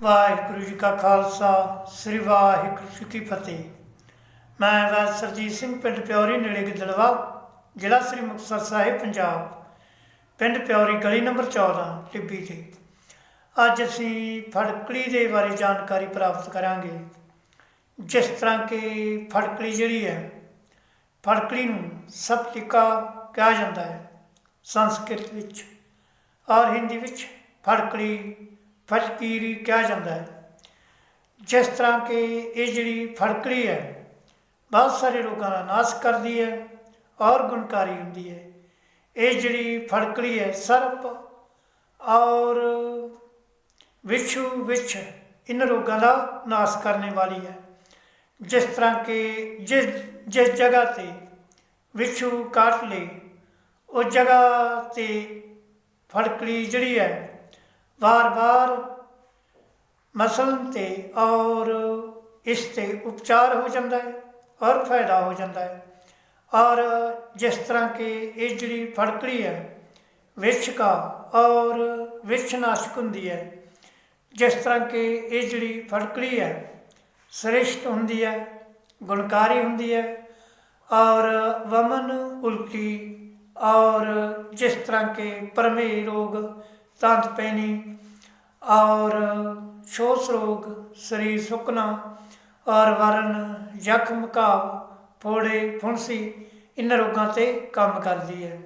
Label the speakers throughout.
Speaker 1: ਵਾਹਿਗੁਰੂ ਜੀ ਕਾ ਖਾਲਸਾ, ਸ੍ਰੀ ਵਾਹਿਗੁਰੂ ਜੀ ਕੀ ਫਤਿਹ। ਮੈਂ ਵੈਦ ਸਰਜੀਤ ਸਿੰਘ, ਪਿੰਡ ਪਿਉਰੀ ਨੇੜੇ ਗਿੱਦੜਵਾ, ਜ਼ਿਲ੍ਹਾ ਸ੍ਰੀ ਮੁਕਤਸਰ ਸਾਹਿਬ, ਪੰਜਾਬ। ਪਿੰਡ ਪਿਉਰੀ ਗਲੀ ਨੰਬਰ 14 ਟਿੱਬੀ ਤੇ। ਅੱਜ ਅਸੀਂ ਫੜਕੜੀ ਦੇ ਬਾਰੇ ਜਾਣਕਾਰੀ ਪ੍ਰਾਪਤ ਕਰਾਂਗੇ। ਜਿਸ ਤਰ੍ਹਾਂ ਕਿ ਫੜਕੜੀ ਜਿਹੜੀ ਹੈ ਫੜਕੜੀ ਨੂੰ ਸਪਤਿਕਾ ਕਿਹਾ ਜਾਂਦਾ ਹੈ। ਸੰਸਕ੍ਰਿਤ ਵਿੱਚ, ਔਰ ਹਿੰਦੀ ਵਿੱਚ ਫੜਕੜੀ ਫਟਕੀਰੀ ਕਿਹਾ ਜਾਂਦਾ ਹੈ। ਜਿਸ ਤਰ੍ਹਾਂ ਕਿ ਇਹ ਜਿਹੜੀ ਫੜਕੜੀ ਹੈ, ਬਹੁਤ ਸਾਰੇ ਰੋਗਾਂ ਦਾ ਨਾਸ਼ ਕਰਦੀ ਹੈ ਔਰ ਗੁਣਕਾਰੀ ਹੁੰਦੀ ਹੈ। ਇਹ ਜਿਹੜੀ ਫੜਕੜੀ ਹੈ, ਸਰਪ ਔਰ ਵਿਛੂ ਵਿੱਚ ਇਨ ਰੋਗਾਂ ਦਾ ਨਾਸ਼ ਕਰਨ ਵਾਲੀ ਹੈ। ਜਿਸ ਤਰ੍ਹਾਂ ਕਿ ਜਿਸ ਜਿਸ ਜਗ੍ਹਾ ਤੇ ਵਿਛੂ ਕਾਟ ਲਈ ਉਸ ਜਗ੍ਹਾ ਤੇ ਫੜਕੜੀ ਜਿਹੜੀ ਹੈ बार ਮਸਲਨ ਤੇ ਔਰ ਇਸ ਤੇ ਉਪਚਾਰ ਹੋ ਜਾਂਦਾ ਹੈ ਔਰ ਫਾਇਦਾ ਹੋ ਜਾਂਦਾ ਹੈ। ਔਰ ਜਿਸ ਤਰ੍ਹਾਂ ਕਿ ਇਹ ਜਿਹੜੀ ਫੜਕੜੀ ਹੈ ਵਿਛ ਕਾ ਔਰ ਵਿਛਨਾਸ਼ਕ ਹੁੰਦੀ ਹੈ, ਜਿਸ ਤਰ੍ਹਾਂ ਕਿ ਇਹ ਜਿਹੜੀ ਫੜਕੜੀ ਹੈ, ਸ੍ਰੇਸ਼ਟ ਹੁੰਦੀ ਹੈ, ਗੁਣਕਾਰੀ ਹੁੰਦੀ ਹੈ, ਔਰ ਵਮਨ ਉਲਕੀ ਔਰ ਜਿਸ ਤਰ੍ਹਾਂ ਕਿ ਪਰਮੇ ਰੋਗ ਤੰਦ ਪੈਣੀ ਔਰ ਸ਼ੋਸ ਰੋਗ ਸਰੀਰ सुकना ਔਰ वरण ਜ਼ਖਮ ਘਾਵ ਫੋੜੇ ਫੁੰਸੀ ਇਹਨਾਂ ਰੋਗਾਂ ਤੇ ਕੰਮ ਕਰਦੀ ਹੈ।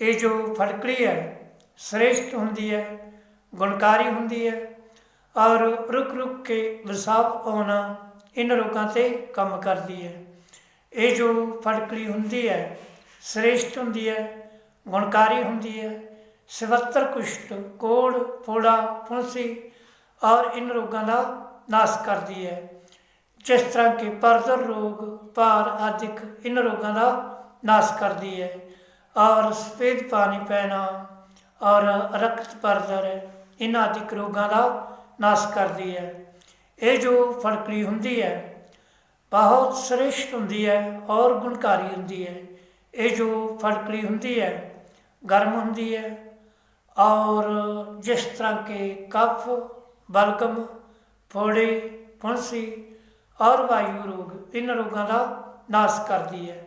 Speaker 1: ਇਹ ਜੋ ਫਟਕੜੀ ਹੈ, ਸ੍ਰੇਸ਼ਟ ਹੁੰਦੀ ਹੈ, ਗੁਣਕਾਰੀ ਹੁੰਦੀ ਹੈ ਔਰ ਰੁਕ ਰੁਕ ਕੇ ਵਿਸਾਪ ਆਉਣਾ ਇਹਨਾਂ ਰੋਗਾਂ ਤੇ ਕੰਮ ਕਰਦੀ ਹੈ। ਇਹ ਜੋ ਫਟਕੜੀ ਹੁੰਦੀ ਹੈ, ਸ੍ਰੇਸ਼ਟ ਹੁੰਦੀ ਹੈ, ਗੁਣਕਾਰੀ ਹੁੰਦੀ ਹੈ ਸਵੱਤਰ ਕੁਸ਼ਟ ਕੋੜ, ਫੋੜਾ, ਫੁੰਸੀ ਔਰ ਇਨ ਰੋਗਾਂ ਦਾ ਨਾਸ਼ ਕਰਦੀ ਹੈ। ਜਿਸ ਤਰ੍ਹਾਂ ਕਿ ਪਰਦਰ ਰੋਗ, ਭਾਰ ਆਦਿਕ ਇਨ ਰੋਗਾਂ ਦਾ ਨਾਸ਼ ਕਰਦੀ ਹੈ। ਔਰ ਸਫੇਦ ਪਾਣੀ ਪੈਣਾ ਔਰ ਰਕਤ ਪਰਦਰ ਇਨ ਆਦਿਕ ਰੋਗਾਂ ਦਾ ਨਾਸ਼ ਕਰਦੀ ਹੈ। ਇਹ ਜੋ ਫੜਕੜੀ ਹੁੰਦੀ ਹੈ, ਬਹੁਤ ਸ੍ਰੇਸ਼ਟ ਹੁੰਦੀ ਹੈ ਔਰ ਗੁਣਕਾਰੀ ਹੁੰਦੀ ਹੈ। ਇਹ ਜੋ ਫੜਕੜੀ ਹੁੰਦੀ ਹੈ, ਗਰਮ ਹੁੰਦੀ ਹੈ ਔਰ ਜਿਸ ਤਰ੍ਹਾਂ ਕਿ ਕਫ, ਬਲਗਮ, ਫੋੜੇ ਫੁੰਸੀ ਔਰ ਵਾਯੂ ਰੋਗ, ਇਨ ਰੋਗਾਂ ਦਾ ਨਾਸ਼ ਕਰਦੀ ਹੈ।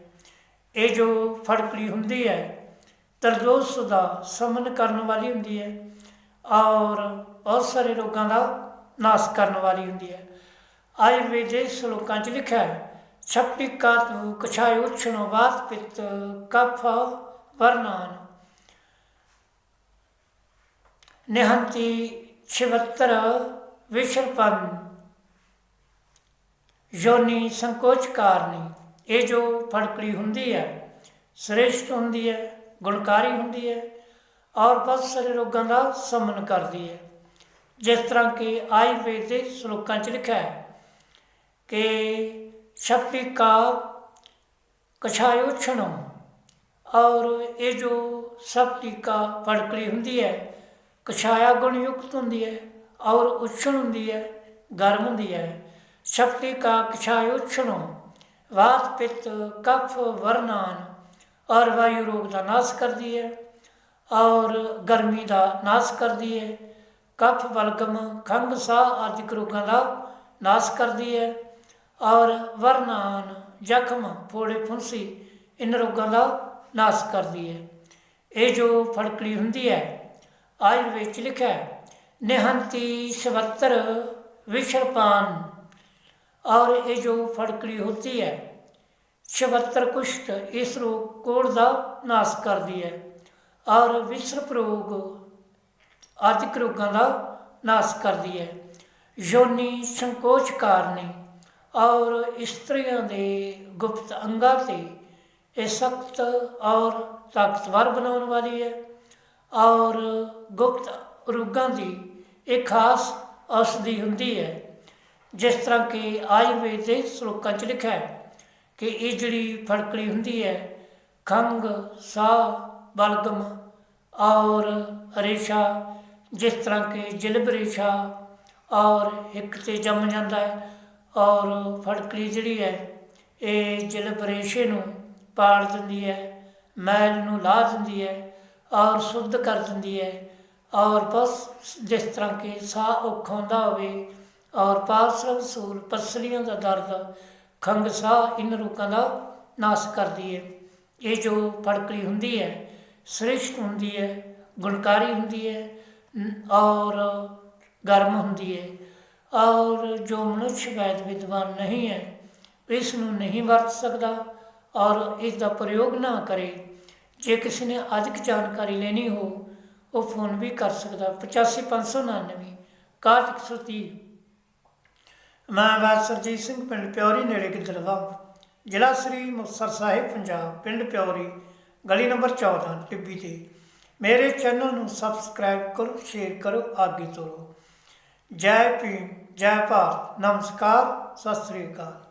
Speaker 1: ਇਹ ਜੋ ਫੜਕੜੀ ਹੁੰਦੀ ਹੈ ਤਰਦੋਸ ਦਾ ਸਮਨ ਕਰਨ ਵਾਲੀ ਹੁੰਦੀ ਹੈ ਔਰ ਬਹੁਤ ਸਾਰੇ ਰੋਗਾਂ ਦਾ ਨਾਸ਼ ਕਰਨ ਵਾਲੀ ਹੁੰਦੀ ਹੈ। ਆਯੁਰਵੇਦ ਸ਼ਲੋਕਾਂ 'ਚ ਲਿਖਿਆ ਹੈ ਛਪਟਿਕਾ ਤੂ ਕਛਾਇ ਉਛਣੋ ਬਾਤ ਪਿੱਤ ਕਫ ਵਰਨਾਨ। ਨਿਹੰਤੀ 76 ਵਿਸ਼ਰਪਨ ਯੋਨੀ ਸੰਕੋਚ ਕਾਰਨੀ ਇਹ ਜੋ ਫੜਕੜੀ ਹੁੰਦੀ ਹੈ, ਸ੍ਰੇਸ਼ਟ ਹੁੰਦੀ ਹੈ, ਗੁਣਕਾਰੀ ਹੁੰਦੀ ਹੈ ਔਰ ਬਹੁਤ ਸਾਰੇ ਰੋਗਾਂ ਦਾ ਸਮਨ ਕਰਦੀ ਹੈ। ਜਿਸ ਤਰ੍ਹਾਂ ਕਿ ਆਯੁਰਵੇਦ ਦੇ ਸ਼ਲੋਕਾਂ 'ਚ ਲਿਖਿਆ ਹੈ ਕਿ ਸ਼ਪਿਕਾ ਕਛਾਇਓ ਛਣੋ। ਔਰ ਇਹ ਜੋ ਸ਼ਪਿਕਾ ਫੜਕੜੀ ਹੁੰਦੀ ਹੈ ਕਛਾਇਆ ਗੁਣ ਯੁਕਤ ਹੁੰਦੀ ਹੈ, ਔਰ ਉਛਣ ਹੁੰਦੀ ਹੈ, ਗਰਮ ਹੁੰਦੀ ਹੈ। ਸ਼ਪਿਕਾ ਕਛਾਇਓ ਛਣੋ ਵਾਤ ਪਿੱਤ ਕਫ ਵਰਨਾਨ, ਔਰ ਵਾਯੂ ਰੋਗ ਦਾ ਨਾਸ਼ ਕਰਦੀ ਹੈ, ਔਰ ਗਰਮੀ ਦਾ ਨਾਸ਼ ਕਰਦੀ ਹੈ। ਕਫ ਬਲਗਮ ਖੰਗ ਸਾਹ ਆਦਿਕ ਰੋਗਾਂ ਦਾ ਨਾਸ਼ ਕਰਦੀ ਹੈ, ਔਰ ਵਰਨਾਨ, ਜ਼ਖਮ ਫੋੜੇ ਫੁੰਸੀ, ਇਨ ਰੋਗਾਂ ਦਾ ਨਾਸ਼ ਕਰਦੀ ਹੈ। ਇਹ ਜੋ ਫੜਕੜੀ ਹੁੰਦੀ ਹੈ ਆਯੁਰਵੇਦ ਚ ਲਿਖਿਆ ਹੈ ਨਿਹੰਤੀ 77 ਵਿਸ਼ਰਪਾਨ और ये जो फड़कड़ी होती है छबहत्तर कुष्ठ इस रोग कोड़ का नाश करती है और विश्रप रोग आदिक रोगों का नाश करती है योनि संकोच कारणी और ਇਸਤਰੀਆਂ ਦੇ ਗੁਪਤ ਅੰਗਾਂ ਤੇ ਇਹ ਸਖਤ ਔਰ ਤਾਕਤਵਰ ਬਣਾਉਣ ਵਾਲੀ ਹੈ ਔਰ ਗੁਪਤ ਰੋਗਾਂ ਦੀ ਇਹ ਖਾਸ ਔਸ਼ਧੀ ਹੁੰਦੀ ਹੈ, ਜਿਸ ਤਰ੍ਹਾਂ ਕਿ ਆਯੁਰਵੇਦ ਦੇ ਸ਼ਲੋਕਾਂ 'ਚ ਲਿਖਿਆ ਹੈ ਕਿ ਇਹ ਜਿਹੜੀ ਫੜਕੜੀ ਹੁੰਦੀ ਹੈ ਖੰਗ ਸਾਹ, ਬਲਗਮ ਔਰ ਰੇਸ਼ਾ, ਜਿਸ ਤਰ੍ਹਾਂ ਕਿ ਜਿਲਬ ਰੇਸ਼ਾ ਔਰ ਇੱਕ ਤੇ ਜੰਮ ਜਾਂਦਾ ਹੈ ਔਰ ਫੜਕੜੀ ਜਿਹੜੀ ਹੈ, ਇਹ ਜਿਲਬ ਰੇਸ਼ੇ ਨੂੰ ਪਾੜ ਦਿੰਦੀ ਹੈ, ਮੈਲ ਨੂੰ ਲਾਹ ਦਿੰਦੀ ਹੈ ਔਰ ਸ਼ੁੱਧ ਕਰ ਦਿੰਦੀ ਹੈ। ਔਰ ਬਸ ਜਿਸ ਤਰ੍ਹਾਂ ਕਿ ਸਾਹ ਔਖਾ ਹੁੰਦਾ ਹੋਵੇ, ਔਰ ਪਾਰਸਲ ਸੂਲ ਪਸਲੀਆਂ ਦਾ ਦਰਦ ਖੰਗ ਸਾਹ ਇਨ ਰੋਗਾਂ ਦਾ ਨਾਸ਼ ਕਰਦੀ ਹੈ। ਇਹ ਜੋ ਫੜਕਰੀ ਹੁੰਦੀ ਹੈ, ਸ੍ਰਿਸ਼ਟ ਹੁੰਦੀ ਹੈ, ਗੁਣਕਾਰੀ ਹੁੰਦੀ ਹੈ ਔਰ ਗਰਮ ਹੁੰਦੀ ਹੈ। ਔਰ ਜੋ ਮਨੁੱਖ ਵੈਦ ਵਿਦਵਾਨ ਨਹੀਂ ਹੈ, ਇਸ ਨੂੰ ਨਹੀਂ ਵਰਤ ਸਕਦਾ, ਔਰ ਇਸ ਦਾ ਪ੍ਰਯੋਗ ਨਾ ਕਰੇ। ਜੇ ਕਿਸੇ ਨੇ ਅਧਿਕ ਜਾਣਕਾਰੀ ਲੈਣੀ ਹੋ, ਉਹ ਫੋਨ ਵੀ ਕਰ ਸਕਦਾ। 85599 6130 ਮੈਂ ਬਾਦ ਸਰਜੀਤ ਸਿੰਘ, ਪਿੰਡ ਪਿਉਰੀ ਨੇੜੇ ਗਿੱਦੜਵਾ, ਜ਼ਿਲ੍ਹਾ ਸ੍ਰੀ ਮੁਕਤਸਰ ਸਾਹਿਬ, ਪੰਜਾਬ, ਪਿੰਡ ਪਿਉਰੀ ਗਲੀ ਨੰਬਰ 14 ਟਿੱਬੀ ਤੇ। ਮੇਰੇ ਚੈਨਲ ਨੂੰ ਸਬਸਕ੍ਰਾਈਬ ਕਰੋ, ਸ਼ੇਅਰ ਕਰੋ ਆਗੇ ਤੋਰੋ। ਜੈ ਭੀਮ, ਜੈ ਭਾਰਤ, ਨਮਸਕਾਰ, ਸਤਿ ਸ੍ਰੀ ਅਕਾਲ।